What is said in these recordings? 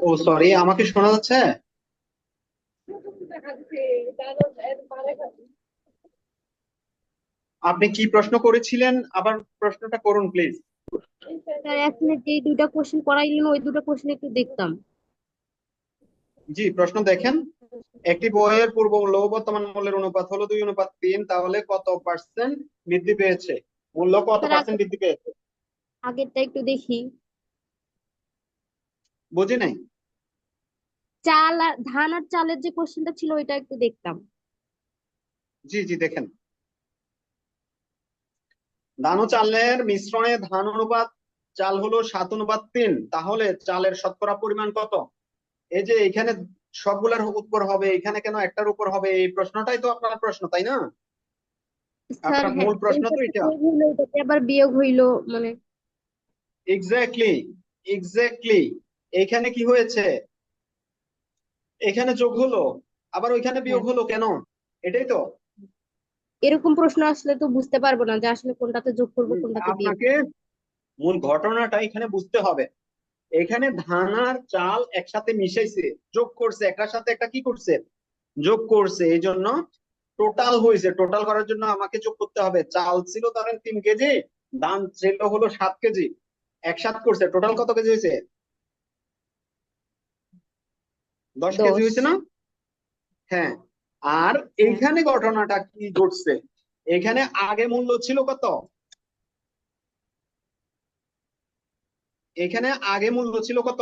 ও sorry আমাকে শোনা যাচ্ছে? আপনি কি প্রশ্ন করেছিলেন? আবার প্রশ্নটা করুন প্লিজ স্যার এখানে যে দুইটা কোশ্চেন করাইলেন ওই দুটো কোশ্চেন একটু দেখতাম। জি প্রশ্ন দেখেন। একটি বইয়ের পূর্ব মূল্য বর্তমান মূল্যের অনুপাত হলো দুই অনুপাত তিন তাহলে কত পার্সেন্ট বৃদ্ধি পেয়েছে? মূল্য কত পার্সেন্ট বৃদ্ধি পেয়েছে? আগেরটা একটু দেখি। বুঝি নাই? চাল আর ধান আর চালের যে কোশ্চেনটা ছিল ওইটা একটু দেখতাম। জি জি দেখেন। ধান ও চালের মিশ্রণে ধান অনুপাত চাল হলো সাত অনুপাত তিন। তাহলে চালের শতকরা পরিমাণ কত? এই যে এখানে সবগুলার উপর হবে এখানে কেন একটার উপর হবে এই প্রশ্নটাই তো আপনার প্রশ্ন তাই না? আপনার হ্যাঁ মূল প্রশ্ন তো এটা। আবার বিয়োগ হইল মানে। এক্স্যাক্টলি এক্স্যাক্টলি এখানে কি হয়েছে? এখানে যোগ হলো আবার ওইখানে বিয়োগ হলো কেন? এটাই তো। এরকম প্রশ্ন আসলে তো বুঝতে পারব না যে আসলে কোনটাতে যোগ করব কোনটাতে বিয়োগ আপনাকে মূল ঘটনাটা এখানে বুঝতে হবে। এখানে ধান আর চাল একসাথে মিশাইছে যোগ করছে একটার সাথে একটা কি করছে? যোগ করছে এই জন্য টোটাল হয়েছে। টোটাল করার জন্য আমাকে যোগ করতে হবে। চাল ছিল ধরেন তিন কেজি ধান ছিল হলো সাত কেজি। একসাথ করছে টোটাল কত কেজি হয়েছে? দশ। কেজি হয়েছে না? হ্যাঁ। আর এখানে ঘটনাটা কি ঘটছে? এখানে আগে মূল্য ছিল কত? এখানে আগে মূল্য ছিল কত?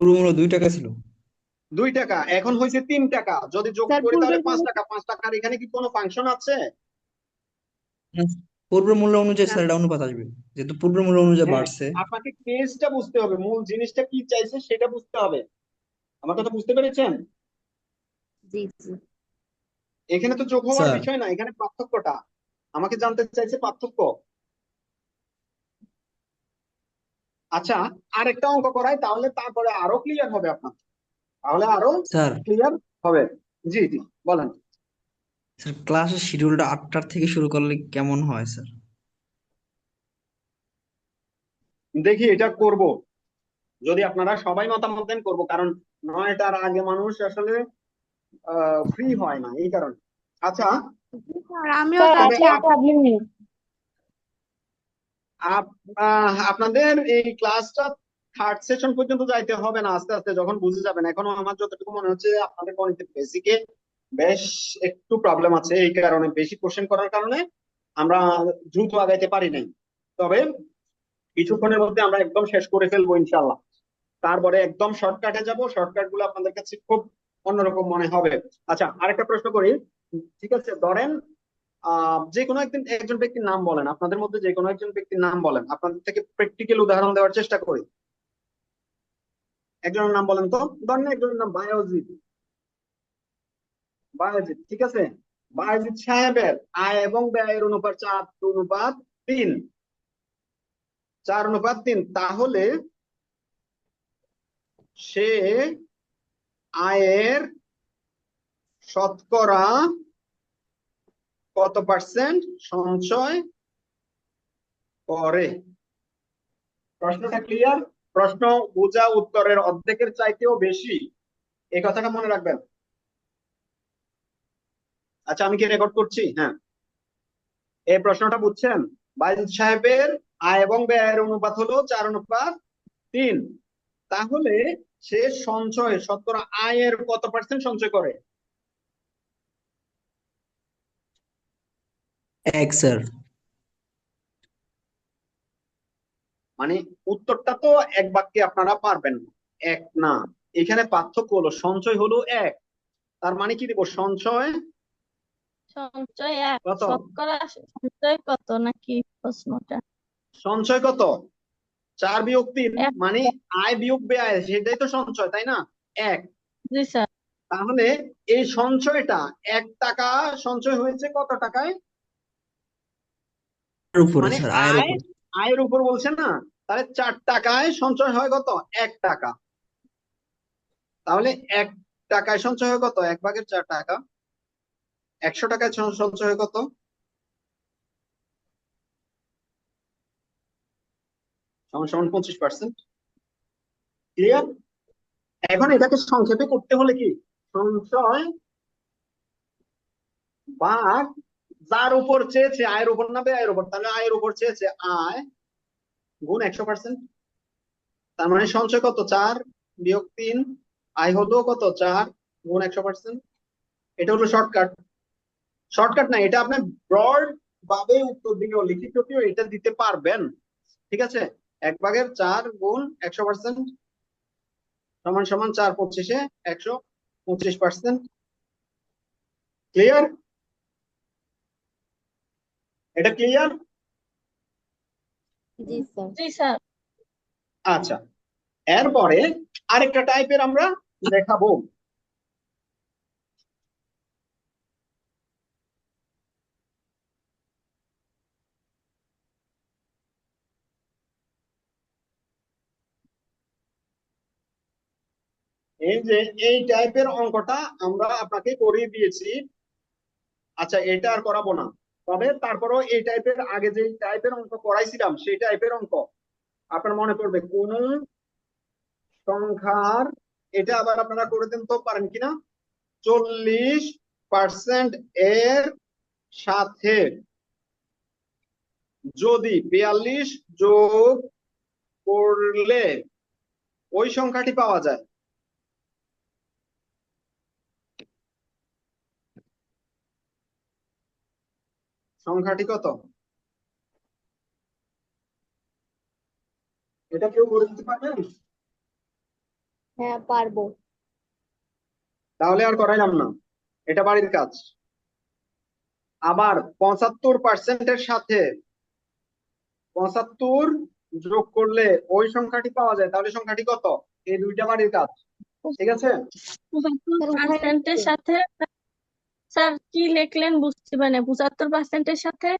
পুরো মূল্য দুই টাকা ছিল। দুই টাকা। এখন হয়েছে তিন টাকা। যদি যোগ করি তাহলে পাঁচ টাকা। পাঁচ টাকার এখানে কি কোনো ফাংশন আছে? পূর্ব মূল্য অনুযায়ী স্যার। এটা অনুপাত আসবে। যেহেতু পূর্ব মূল্য অনুযায়ী হ্যাঁ, বাড়ছে। আপনাকে কেসটা বুঝতে হবে। মূল জিনিসটা কি চাইছে সেটা বুঝতে হবে। আমার কথা বুঝতে পেরেছেন? জি জি। এখানে তো যোগ হওয়ার স্যার। বিষয় না এখানে পার্থক্যটা। আমাকে জানতে চাইছে পার্থক্য। আচ্ছা আর একটা অঙ্ক করাই তাহলে তারপরে আরও ক্লিয়ার হবে আপনার। তাহলে আরও স্যার। ক্লিয়ার হবে। জি জি বলেন। স্যার ক্লাসের শিডিউলটা আটটার থেকে শুরু করলে কেমন হয় স্যার? দেখি এটা করব। যদি আপনারা সবাই মতামত দেন করব। কারণ নয়টার আগে মানুষ আসলে ফ্রি হয় না এই কারণে। আচ্ছা। আমিও আপনাদের এই ক্লাসটা থার্ড সেশন পর্যন্ত যাইতে হবে না আস্তে আস্তে যখন বুঝে যাবেন। এখনও আমার যতটুকু মনে হচ্ছে আপনাদের গণিতের বেসিকে বেশ একটু প্রবলেম আছে এই কারণে বেশি কোশ্চেন করার কারণে আমরা দ্রুত আগাইতে পারি নাই। তবে কিছুক্ষণের মধ্যে আমরা একদম শেষ করে ফেলব ইনশাল্লাহ তারপরে একদম শর্টকাটে যাব। শর্টকাটগুলো আপনাদের কাছে খুব অন্যরকম মনে হবে। আচ্ছা আরেকটা প্রশ্ন করি। ঠিক আছে, ধরেন যে কোনো একদিন একজন ব্যক্তির নাম বলেন, আপনাদের মধ্যে যে কোনো একজন ব্যক্তির নাম বলেন, আপনাদের থেকে প্র্যাকটিক্যাল উদাহরণ দেওয়ার চেষ্টা করি। একজনের নাম বলেন তো? ধরেন একজনের নাম বায়োজিৎ। বায়োজিৎ, ঠিক আছে? বায়োজিৎ সাহেবের আয় এবং ব্যয়ের অনুপাত চার অনুপাত তিন। চার অনুপাত তিন, তাহলে সে আয়ের শতকরা কত পার্সেন্ট সঞ্চয় করে? প্রশ্নটা ক্লিয়ার প্রশ্ন বোঝা উত্তরের অর্ধেকের চাইতেও বেশি। এই কথাটা মনে রাখবেন। আচ্ছা আমি কি রেকর্ড করছি? হ্যাঁ। এই প্রশ্নটা বুঝছেন? বাইজিদ সাহেবের আয় এবং ব্যয়ের অনুপাত হলো চার অনুপাত তিন। তাহলে সে সঞ্চয় শতকরা আয়ের কত পার্সেন্ট সঞ্চয় করে? এক স্যার। মানে উত্তরটা তো এক বাক্যে আপনারা পারবেন। না এক না। এখানে পার্থক্য হলো সঞ্চয় হলো এক। তার মানে কি দেব? সঞ্চয়? সঞ্চয় এক। কত? শতকরা সঞ্চয় কত নাকি প্রশ্নটা? সঞ্চয় কত? চার বিয়োগ তিন মানে আয় বিয়োগ ব্যয় সেটাই তো সঞ্চয় তাই না? এক। তাহলে এই সঞ্চয়টা এক টাকা সঞ্চয় হয়েছে কত টাকায়? মানে আয়ের আয় আয়ের উপর বলছে না? তাহলে চার টাকায় সঞ্চয় হয় কত? এক টাকা। তাহলে এক টাকায় সঞ্চয় হয় কত? এক ভাগের চার টাকা। একশো টাকায় সঞ্চয় হয় কত? পঁচিশ পার্সেন্ট ক্লিয়ার এখন এটাকে সংক্ষেপে করতে হলে কি? সঞ্চয় ভাগ যার উপর চেয়েছে আয়ের উপর না ব্যয়ের উপর? তাহলে আয়ের উপর চেয়েছে আয় গুণ একশো পার্সেন্ট তার মানে সঞ্চয় কত? চার বিয়োগ তিন। আয় হলো কত? চার গুণ একশো পার্সেন্ট এটা হলো শর্টকাট শর্টকাট না, এটা আপনি ব্রড ভাবে উত্তর দিলেও লিখিততেও এটা দিতে পারবেন। ঠিক আছে? এক ভাগের চার গুণ একশো পার্সেন্ট সমান সমান চার পঁচিশে একশো পঁচিশ পার্সেন্ট ক্লিয়ার এটা ক্লিয়ার আচ্ছা এরপরে আরেকটা টাইপের আমরা দেখাবো। এই যে, এই টাইপের অঙ্কটা আমরা আপনাকে করিয়ে দিয়েছি। আচ্ছা এটা আর করাবো না। তবে তারপরও এই টাইপের আগে যে টাইপের অঙ্ক করাইছিলাম, সেই টাইপের অঙ্ক। আপনার মনে পড়বে, কোন সংখ্যার, এটা আবার আপনারা করে দিন তো পারেন কিনা, চল্লিশ পার্সেন্ট এর সাথে যদি বিয়াল্লিশ যোগ করলে ওই সংখ্যাটি পাওয়া যায়। সংখ্যাটি কত? এটা কেউ করে দিতে পারবেন হ্যাঁ পারব। তাহলে আর করাইলাম না। এটা বাড়ির কাজ। আবার পঁচাত্তর পার্সেন্টের সাথে পঁচাত্তর যোগ করলে ওই সংখ্যাটি পাওয়া যায়। তাহলে সংখ্যাটি কত? এই দুইটা বাড়ির কাজ। ঠিক আছে? পঁচাত্তর পার্সেন্টের সাথে স্যার কি লিখলেন বুঝতে পারি না পঁচাত্তর পার্সেন্টের সাথে?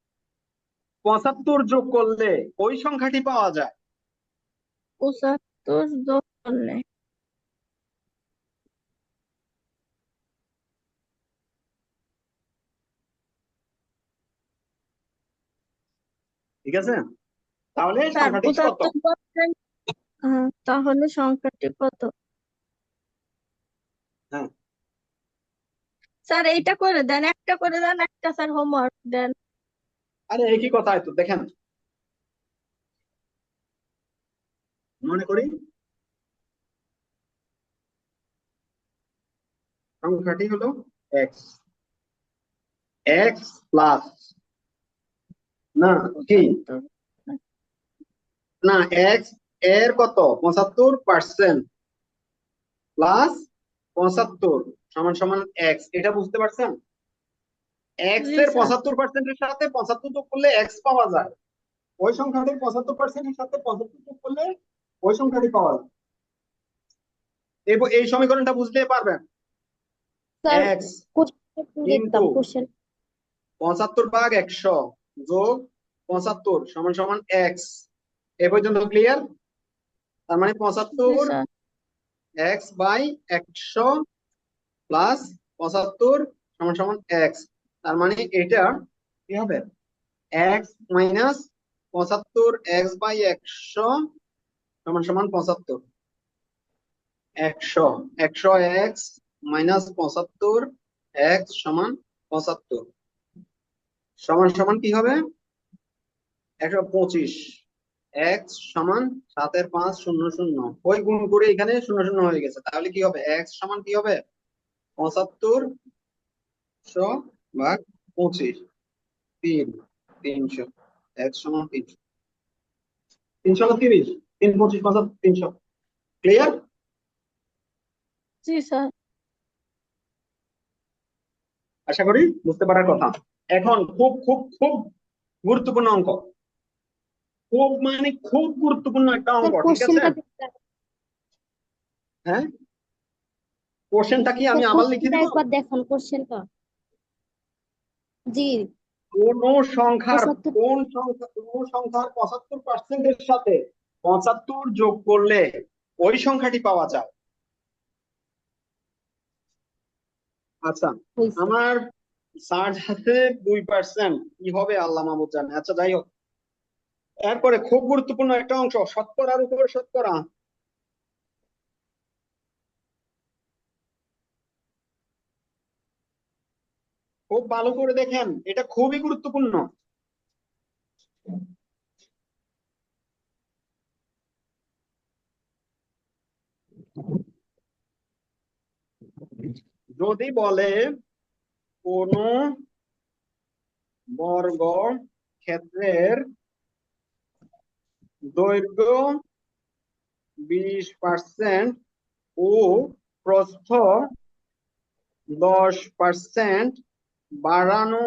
পঁচাত্তর যোগ করলে ওই সংখ্যাটি পাওয়া যায়। পঁচাত্তর যোগ করলে। ঠিক আছে? তাহলে সংখ্যাটি কত? তাহলে সংখ্যাটি কত? হ্যাঁ। স্যার, এইটা করে দেন, একটা করে দেন, একটা স্যার হোমওয়ার্ক দেন। আরে একই কথা হয়তো দেখেন। মনে করি। সংখ্যাটি হলো? এক্স এক্স প্লাস না, কি? না এক্সের কত? পঁচাত্তর পার্সেন্ট প্লাস পঁচাত্তর। সমান সমান এক্স এটা বুঝতে পারছেন? এক্সের। পঁচাত্তর পার্সেন্টের সাথে পঁচাত্তর যোগ করলে এক্স পাওয়া যায়। ওই সংখ্যাটির পঁচাত্তর পার্সেন্টের সাথে পঁচাত্তর যোগ করলে ওই সংখ্যাটি পাওয়া যায়। এই এই সমীকরণটা বুঝতে পারবেন? স্যার এক্স পঁচাত্তর ভাগ একশো যোগ পঁচাত্তর সমান সমান এক্স এ পর্যন্ত ক্লিয়ার তার মানে পঁচাত্তর এক্স বাই একশো প্লাস পঁচাত্তর সমান সমান এক্স। তার মানে এটা কি হবে? এক্স মাইনাস পঁচাত্তর এক্স বাই একশো সমান সমান পঁচাত্তর। একশো। একশো এক্স মাইনাস পঁচাত্তর এক্স সমান পঁচাত্তর। সমান সমান কি হবে? একশো পঁচিশ। এক্স সমান সাতের পাঁচ শূন্য শূন্য। ওই গুণ করে এখানে শূন্য শূন্য হয়ে গেছে। তাহলে কি হবে? এক্স সমান কি হবে? পঁচাত্তর শো ভাগ পঁচিশ। তিন তিনশো। এক্স সমান তিনশো। তিনশো না তিরিশ? তিন পঁচিশ পঁচাত্তর তিনশো। ক্লিয়ার জি স্যার। আশা করি বুঝতে পারার কথা। এখন খুব খুব খুব গুরুত্বপূর্ণ অঙ্ক। খুব মানে খুব গুরুত্বপূর্ণ একটা অঙ্ক ঠিক আছে? হ্যাঁ? কোশ্চেনটা কি আমি আবার লিখে দিব? একবার দেখান কোশ্চেনটা জি। কোন সংখ্যার। কোন সংখ্যা কোন সংখ্যার পঁচাত্তর পার্সেন্টের সাথে পঁচাত্তর যোগ করলে ওই সংখ্যাটি পাওয়া যায়? আচ্ছা আমার চার্জ আছে দুই পার্সেন্ট কি হবে আল্লাহ মাহমুদ জানে। আচ্ছা যাই হোক। এরপরে খুব গুরুত্বপূর্ণ একটা অংশ শতকরার উপর শতকরা। খুব ভালো করে দেখেন, এটা খুবই গুরুত্বপূর্ণ। যদি বলে কোন বর্গ ক্ষেত্রের দৈর্ঘ্য বিশ পার্সেন্ট ও প্রস্থ দশ পার্সেন্ট বাড়ানো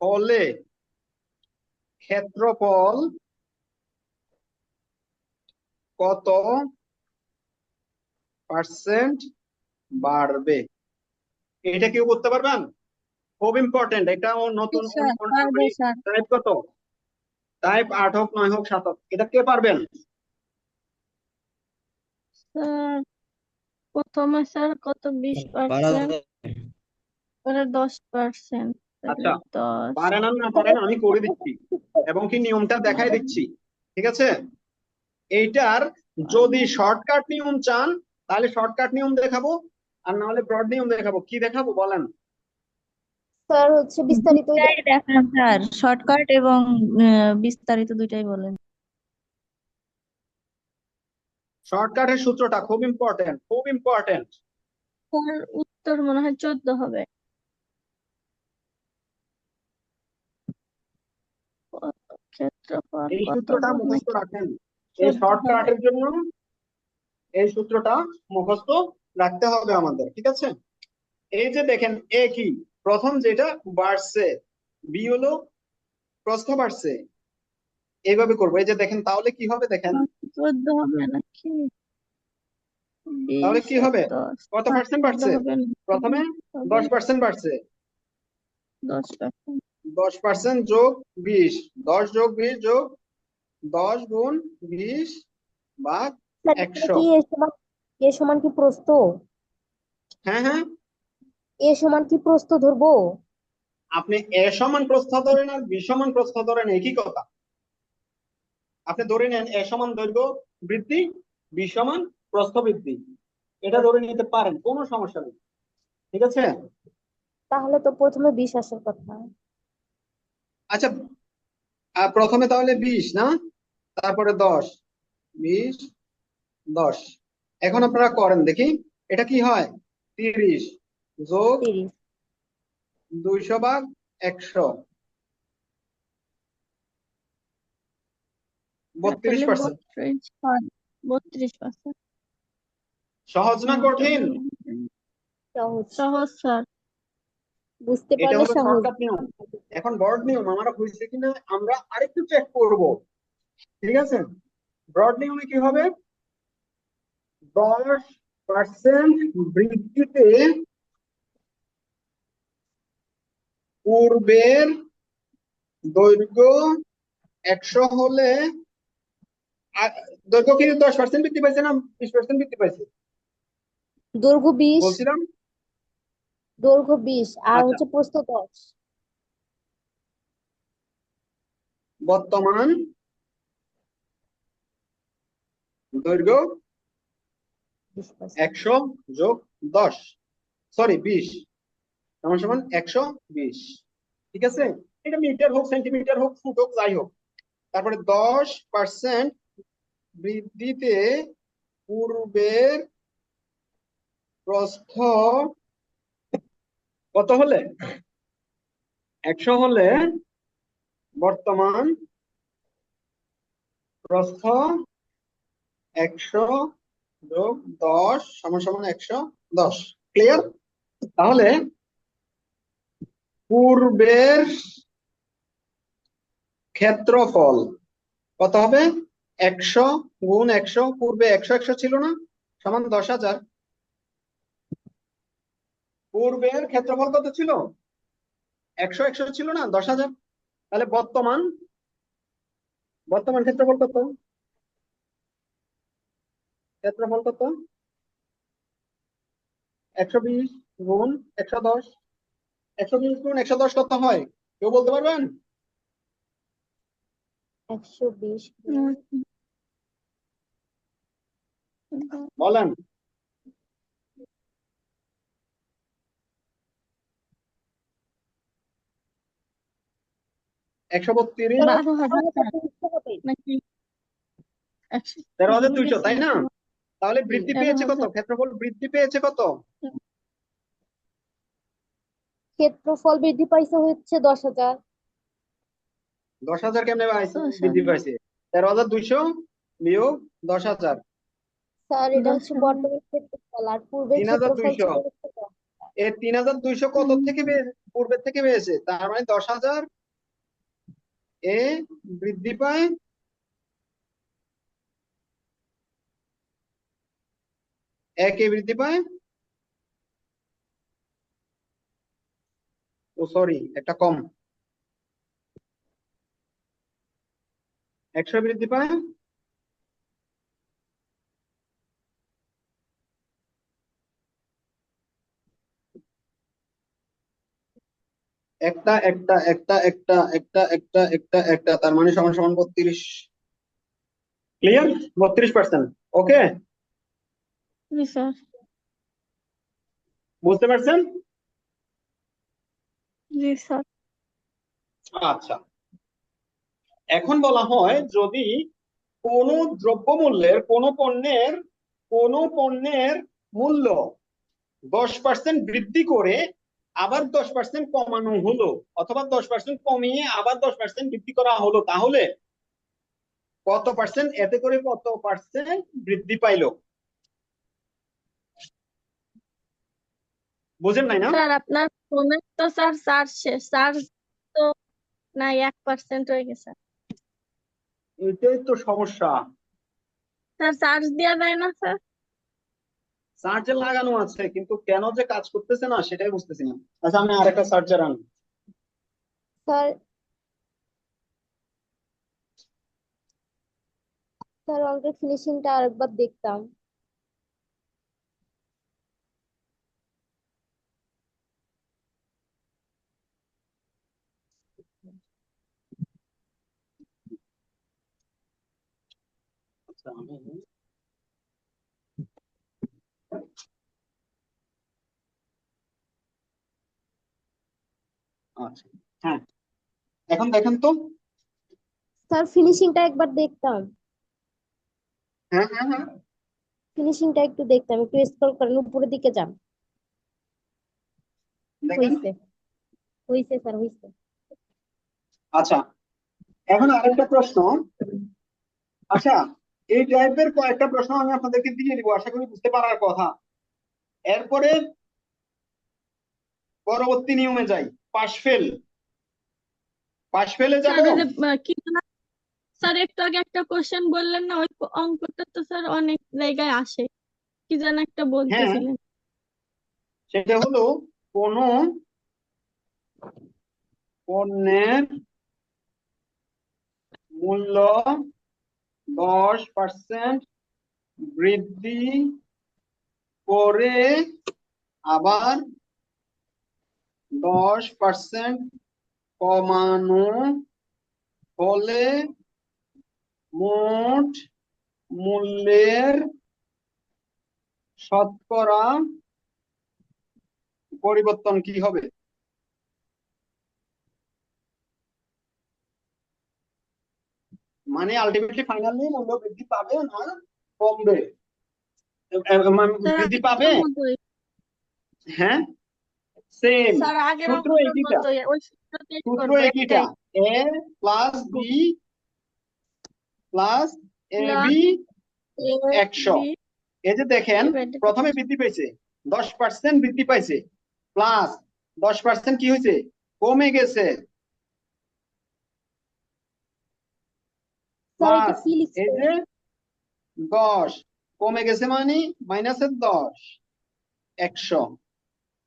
হলে ক্ষেত্রফল কত পার্সেন্ট বাড়বে? এটা কেউ করতে পারবেন? খুব ইম্পর্টেন্ট এটা ও নতুন টাইপ কত? টাইপ আট হোক নয় হোক সাত হোক এটা কে পারবেন? প্রথমে স্যার কত বিশ পার্সেন্ট? পরে দশ পার্সেন্ট আচ্ছা, দশ। পারেন আর না পারেন আমি করে দিচ্ছি। এবং কি নিয়মটা দেখাই দিচ্ছি ঠিক আছে? এইটার যদি শর্টকাট নিয়ম চান তাহলে শর্টকাট নিয়ম দেখাবো আর না হলে ব্রড নিয়ম দেখাবো। কি দেখাবো বলেন? স্যার হচ্ছে বিস্তারিত দুইটাই দেখান। স্যার। শর্টকাট এবং বিস্তারিত দুইটাই বলেন। শর্টকাটের সূত্রটা খুব ইম্পর্টেন্ট খুব ইম্পর্টেন্ট স্যার উত্তর মনে হয় চোদ্দ হবে। ক্ষেত্রফল এই সূত্রটা মুখস্থ রাখেন। এই শর্টকাটের জন্য এই সূত্রটা মুখস্থ রাখতে হবে আমাদের ঠিক আছে? এই যে দেখেন এ কি? প্রথম যেটা বাড়ছে বি হলো প্রস্থ বাড়ছে। এইভাবে করব। এই যে দেখেন তাহলে কি হবে দেখেন? চোদ্দ হবে নাকি? তাহলে কি হবে? কত পার্সেন্ট বাড়ছে? প্রথমে দশ পার্সেন্ট বাড়ছে। দশ পার্সেন্ট দশ পার্সেন্ট যোগ বিশ। দশ যোগ বিশ যোগ দশ গুণ বিশ স্যার একশো। এ সমান কি প্রস্থ? হ্যাঁ হ্যাঁ। এ সমান কি প্রস্থ ধরবো? আপনি এ সমান প্রস্থ ধরেন আর বি সমান প্রস্থ ধরেন একই কথা। আপনি ধরে নেন এ সমান দৈর্ঘ্য বৃদ্ধি বি সমান প্রস্থ বৃদ্ধি। এটা ধরে নিতে পারেন কোনো সমস্যা নেই। ঠিক আছে? তাহলে তো প্রথমে বিশ আসার কথা। আচ্ছা প্রথমে তাহলে বিশ না? তারপরে দশ। বিশ দশ। এখন আপনারা করেন দেখি। এটা কি হয়? তিরিশ যোগ দুইশো ভাগ একশো। বত্রিশ পার্সেন্ট। বত্রিশ বত্রিশ পার্সেন্ট। সহজ না কঠিন? সহজ সহজ স্যার বুঝতে পারলে সহজ। নিয়ম। এখন ব্রড নিয়ম আমার হয়েছে কিনা আমরা আরেকটু চেক করব। ঠিক আছে? ব্রড নিয়মে কি হবে? দশ পার্সেন্ট বৃদ্ধিতে পূর্বের দৈর্ঘ্য একশো হলে দৈর্ঘ্য কি? দশ পার্সেন্ট বৃদ্ধি পাইছে না বিশ পার্সেন্ট বৃদ্ধি পাইছে? দৈর্ঘ্য বিশ। বলছিলাম? দৈর্ঘ্য বিশ আর আচ্ছা। হচ্ছে প্রস্থ দশ। বর্তমান দৈর্ঘ্য একশো যোগ দশ সরি বিশ। সমান সমান একশো বিশ। ঠিক আছে? এটা মিটার হোক সেন্টিমিটার হোক ফুট হোক যাই হোক। তারপরে দশ পার্সেন্ট বৃদ্ধিতে পূর্বের প্রস্থ কত হলে? একশো হলে বর্তমান প্রস্থ একশো যোগ দশ সমান সমান একশো দশ। ক্লিয়ার তাহলে পূর্বের ক্ষেত্রফল কত হবে? একশো গুণ একশো, পূর্বে একশো একশো ছিল না? সমান দশ হাজার। পূর্বের ক্ষেত্রফল কত ছিল? একশো একশো ছিল না? দশ হাজার? তাহলে বর্তমান বর্তমান ক্ষেত্রফল কত? ক্ষেত্রফল কত? একশো বিশ গুণ একশো দশ। একশো বিশ গুণ একশো দশ কত হয়? কেউ বলতে পারবেন? একশো বিশ বলেন। একশো বত্রিশ? তেরো হাজার দুইশো তাই না? তাহলে বৃদ্ধি পেয়েছে কত? ক্ষেত্রফল বৃদ্ধি পেয়েছে কত? ক্ষেত্রফল বৃদ্ধি পাইছে হচ্ছে দশ হাজার। দশ হাজার কেমনে পাইছে? বৃদ্ধি পাইছে। তেরো হাজার দুইশো বিয়োগ দশ হাজার। স্যার এটা হচ্ছে বর্তমান ক্ষেত্রফল। আর পূর্বের তিন হাজার দুইশো। এই তিন হাজার দুইশো কত থেকে পূর্বের থেকে পেয়েছে তার মানে দশ হাজার এ বৃদ্ধি পায়। একে বৃদ্ধি পায়? ও সরি একটা কম। একশো বৃদ্ধি পায়। একটা একটা একটা একটা একটা একটা একটা একটা তার মানে সমান সমান বত্রিশ। ক্লিয়ার বত্রিশ পার্সেন্ট ওকে বুঝতে পারছেন? আচ্ছা। এখন বলা হয় যদি কোন দ্রব্যমূল্যের কোন পণ্যের কোন পণ্যের মূল্য দশ পার্সেন্ট বৃদ্ধি করে আবার দশ পার্সেন্ট কমানো হলো অথবা দশ পার্সেন্ট কমিয়ে আবার দশ পার্সেন্ট বৃদ্ধি করা হলো তাহলে কত পার্সেন্ট এতে করে কত পার্সেন্ট বৃদ্ধি পাইলো? বুঝেন নাই না? স্যার আপনার ফোনের তো স্যার চার্জ শেষ চার্জ তো নাই এক পার্সেন্ট হয়ে গেছে। এটাই তো সমস্যা। স্যার চার্জ দেওয়া যায় না স্যার? চার্জার লাগানো আছে কিন্তু কেন যে কাজ করতেছে না সেটাই বুঝতেছি না। আচ্ছা আমি আরেকটা চার্জার আনি স্যার স্যার আমাদের ফিনিশিংটা আরেকবার দেখতাম। আচ্ছা আমি আচ্ছা হ্যাঁ। এখন দেখেন তো। স্যার ফিনিশিংটা একবার দেখতাম। হ্যাঁ হ্যাঁ হ্যাঁ। ফিনিশিংটা একটু দেখতাম একটু স্ক্রল করেন উপরের দিকে যান। হইছে। হইছে স্যার হইছে। আচ্ছা এখন আরেকটা প্রশ্ন। আচ্ছা এই টাইপের কয়েকটা প্রশ্ন আমি আপনাদেরকে দিয়ে দিব আশা করি বুঝতে পারার কথা। এরপরে পরবর্তী নিয়মে যাই। পাশ ফেল পাশ ফেলে স্যার যাব কি স্যার একটু আগে একটা কোশ্চেন বললেন না ওই অঙ্কটা তো স্যার অনেক জায়গায় আসে। কি যেন একটা বলতেছিলেন। সেটা হলো কোন পণ্যের মূল্য দশ পার্সেন্ট বৃদ্ধি করে আবার দশ পার্সেন্ট কমানো হলে মোট মূল্যের শতকরা পরিবর্তন কি হবে? মানে আলটিমেটলি ফাইনালি মূল্য বৃদ্ধি পাবে না কমবে? মানে বৃদ্ধি পাবে? হ্যাঁ? সেম সূত্র একইটা সূত্র একইটা A plus B plus A B একশো। এই যে দেখেন প্রথমে বৃদ্ধি পেয়েছে দশ পার্সেন্ট বৃদ্ধি পাইছে। প্লাস দশ পার্সেন্ট কি হয়েছে? কমে গেছে। দশ কমে গেছে মানে মাইনাসের দশ। একশো।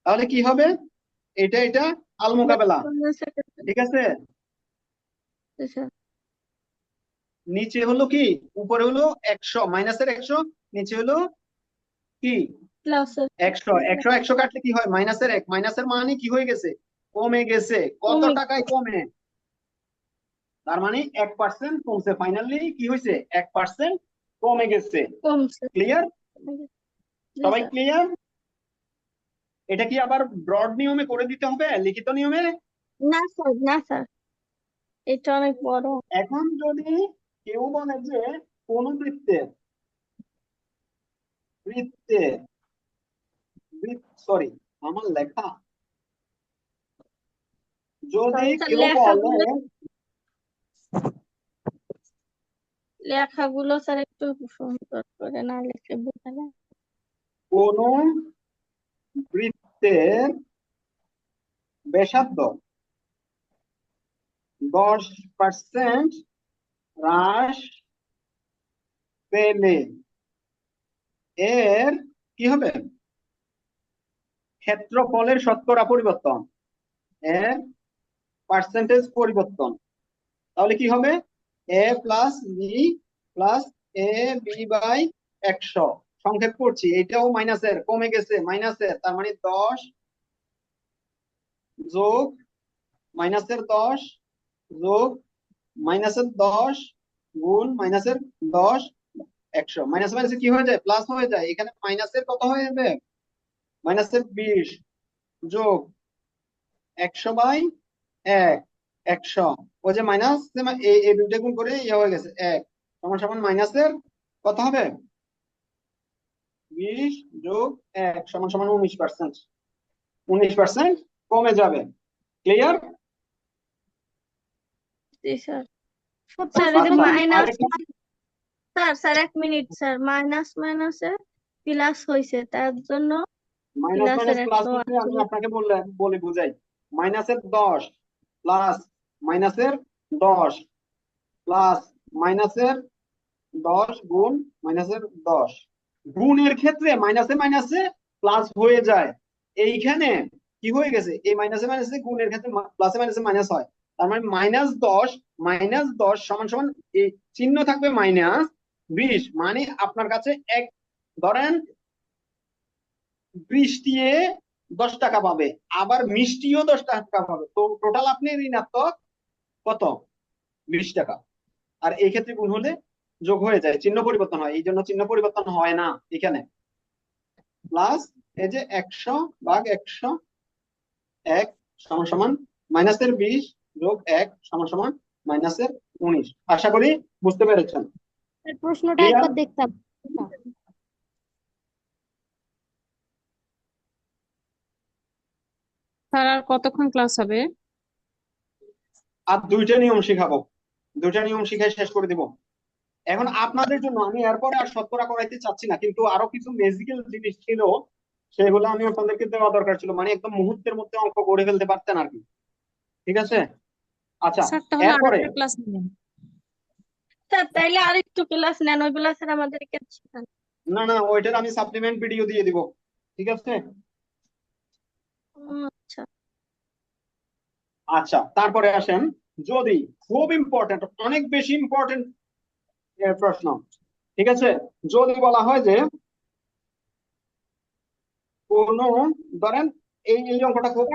তাহলে কি হবে? এটা এটা আল মোকাবেলা ঠিক আছে? নিচে হলো কি? উপরে হলো একশো মাইনাসের একশো নিচে হলো কি? একশো একশো একশো কাটলে কি হয়? মাইনাসের এক। মাইনাসের মানে কি হয়ে গেছে? কমে গেছে। কত টাকায় কমে? তার মানে এক পার্সেন্ট কমছে। ফাইনালি কি হয়েছে? এক পার্সেন্ট কমে গেছে। ক্লিয়ার সবাই ক্লিয়ার এটা কি আবার ব্রড নিয়মে করে দিতে হবে? লিখিত নিয়মে? না স্যার না স্যার এটা অনেক বড়। এখন যদি কেউ বলে যে কোন বৃত্তের বৃত্তের সরি আমার লেখা। যদি কেউ বলে লেখাগুলো স্যার একটু সুন্দর করে না লিখলে বোঝা যায় কোন বৃত্তের ব্যাসার্ধ দশ পার্সেন্ট হ্রাস পেলে এর কি হবে? ক্ষেত্রফলের শতকরা পরিবর্তন, এর পার্সেন্টেজ পরিবর্তন। তাহলে কি হবে? A plus B plus A B by একশো। সংক্ষেপ করছি, এটাও মাইনাসের কমে গেছে মাইনাসের তার মানে দশ যোগ মাইনাসের দশ যোগ মাইনাসের দশ গুণ মাইনাসের দশ একশো। মাইনাস মাইনাসে কি হয়ে যায়? প্লাস হয়ে যায়। এখানে মাইনাসের কত হয়ে যাবে? মাইনাসের বিশ যোগ একশো বাই এক, একশো। ওই যে মাইনাস এই দুইটা গুণ করে ইয়ে হয়ে গেছে, এক। সমান সমান মাইনাসের কত হবে? বিশ যোগ এক সমান সমান উনিশ পার্সেন্ট উনিশ পার্সেন্ট কমে যাবে। ক্লিয়ার স্যার স্যার এক মিনিট স্যার মাইনাস মাইনাসে প্লাস হয়েছে তার জন্য আমি আপনাকে বললাম বলে বুঝাই। মাইনাসের দশ প্লাস মাইনাসের দশ। প্লাস মাইনাসের দশ গুণ মাইনাসের দশ। গুণের ক্ষেত্রে মাইনাসে মাইনাসে প্লাস হয়ে যায়। এইখানে কি হয়ে গেছে? এই মাইনাসে মাইনাসে গুণের ক্ষেত্রে প্লাসে মাইনাসে মাইনাস হয়। তার মানে মাইনাস দশ মাইনাস দশ সমান সমান এই চিহ্ন থাকবে মাইনাস বিশ। মানে আপনার কাছে এক, ধরেন দিয়ে দশ টাকা পাবে, আবার মিষ্টিও দশ টাকা পাবে। তো টোটাল আপনি ঋণাত্মক কত? বিশ টাকা। আর এই ক্ষেত্রে গুণ হলে যোগ হয়ে যায় চিহ্ন পরিবর্তন হয়। এই জন্য চিহ্ন পরিবর্তন হয় না এখানে। প্লাস এই যে একশো ভাগ একশো এক সমান সমান মাইনাসের বিশ যোগ এক সমান সমান মাইনাসের উনিশ। আশা করি বুঝতে পেরেছেন। স্যার, প্রশ্নটা একবার দেখতাম। স্যার আর কতক্ষণ ক্লাস হবে? আর দুইটা নিয়ম শিখাবো। দুইটা নিয়ম শিখাই শেষ করে দিব। এখন আপনাদের জন্য আমি এরপরে আর শতকরা করাইতে চাচ্ছি না কিন্তু আরও কিছু ম্যাজিক্যাল জিনিস ছিল সেগুলো আমি আপনাদেরকে দেওয়া দরকার ছিল মানে একদম মুহূর্তের মধ্যে অঙ্ক করে ফেলতে পারতেন আর কি। ঠিক আছে? আচ্ছা এরপরে ক্লাস স্যার তাইলে আরেকটু ক্লাস নেন ওইগুলো স্যার আমাদেরকে না না ওইটার আমি সাপ্লিমেন্ট ভিডিও দিয়ে দিব ঠিক আছে? আচ্ছা। আচ্ছা তারপরে আসেন যদি খুব ইম্পর্টেন্ট অনেক বেশি ইম্পর্টেন্ট প্রশ্ন। ঠিক আছে? যদি বলা হয় যে কোন ধরেন এই এই অঙ্কটা খুব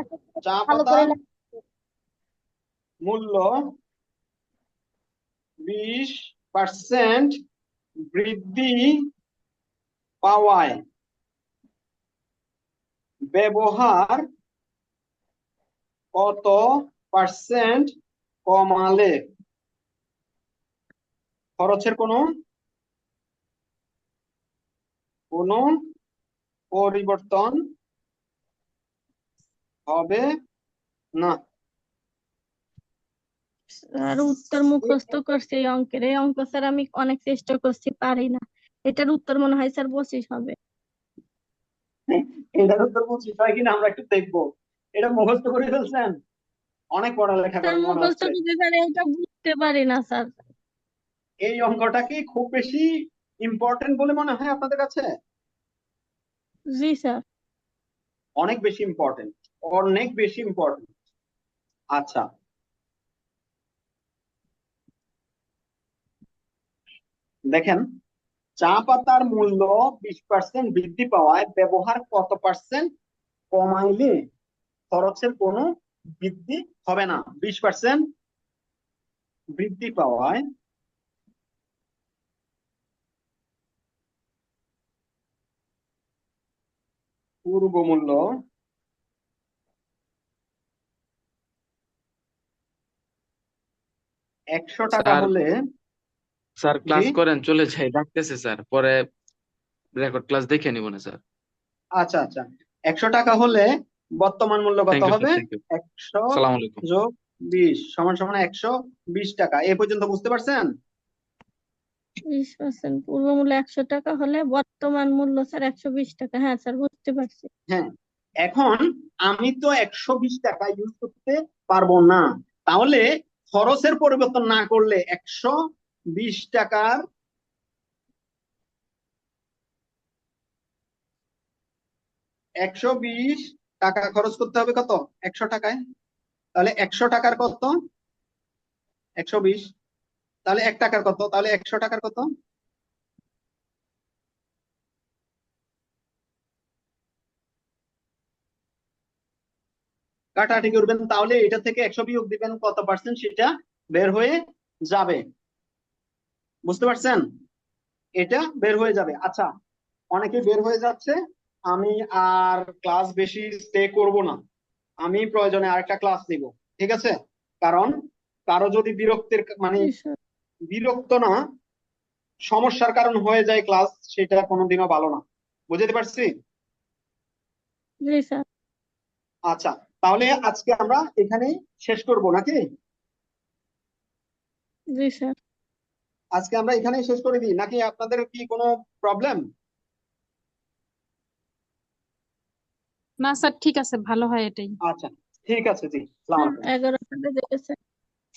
চা পাতা মূল্য বিশ পার্সেন্ট বৃদ্ধি পাওয়ায় ব্যবহার কত পার্সেন্ট কমালে? খরচের কোনো কোনো পরিবর্তন হবে না। আর উত্তর মুখস্থ করছি এই অঙ্কের। এই অঙ্ক স্যার আমি অনেক চেষ্টা করছি পারি না। এটার উত্তর মনে হয় স্যার পঁচিশ হবে। এটার উত্তর পঁচিশ হয় কিনা আমরা একটু দেখব। এটা মুখস্থ করে ফেলছেন? অনেক পড়ালেখা মুখস্থ হচ্ছে। করতে স্যার এটা বুঝতে পারি না স্যার। এই অঙ্কটা কি খুব বেশি ইম্পর্টেন্ট বলে মনে হয় আপনাদের কাছে? জি স্যার। অনেক বেশি ইম্পর্টেন্ট অনেক বেশি ইম্পর্টেন্ট আচ্ছা। দেখেন চা পাতার মূল্য বিশ পার্সেন্ট বৃদ্ধি পাওয়ায় ব্যবহার কত পার্সেন্ট কমাইলে খরচের কোনো বৃদ্ধি হবে না। বিশ পার্সেন্ট বৃদ্ধি পাওয়ায় পূর্ব মূল্য একশো টাকা হলে স্যার ক্লাস করেন চলে যাই। ডাকতেছে স্যার। পরে রেকর্ড ক্লাস দেখে নিব না স্যার। আচ্ছা আচ্ছা। একশো টাকা হলে বর্তমান মূল্য কত হবে? একশো যোগ বিশ সমান সমান একশো বিশ টাকা। এ পর্যন্ত বুঝতে পারছেন? বিশ পার্সেন্ট পূর্ব মূল্য একশো টাকা হলে বর্তমান মূল্য স্যার একশো বিশ টাকা। হ্যাঁ স্যার, বুঝতে পারছি। হ্যাঁ এখন আমি তো একশো বিশ টাকা ইউজ করতে পারব না। তাহলে খরচের পরিবর্তন না করলে একশো বিশ টাকার একশো বিশ টাকা খরচ করতে হবে কত? একশো টাকায়। তাহলে একশো টাকার কত? একশো বিশ। তাহলে এক টাকার কত? তাহলে একশো টাকার কত? কাটাকাটি করবেন, তাহলে এটা থেকে একশো বিয়োগ দিবেন কত পার্সেন্ট সেটা বের হয়ে যাবে। বুঝতে পারছেন? এটা বের হয়ে যাবে। আচ্ছা অনেকে বের হয়ে যাচ্ছে, আমি আর ক্লাস বেশি স্টে করব না। আমি প্রয়োজনে আরেকটা ক্লাস নিব, ঠিক আছে? কারণ কারও যদি বিরক্তির মানে বিরক্ত না সমস্যার কারণ হয়ে যায় ক্লাস সেটা কোনোদিনও ভালো না। বুঝতে পারছি? আচ্ছা তাহলে আজকে আমরা এখানে শেষ করব নাকি? জি স্যার আজকে আমরা এখানেই শেষ করে দিই নাকি আপনাদের কি কোনো প্রবলেম না স্যার ঠিক আছে ভালো হয় এটাই। আচ্ছা ঠিক আছে জি আলাইকুম। এগারোটা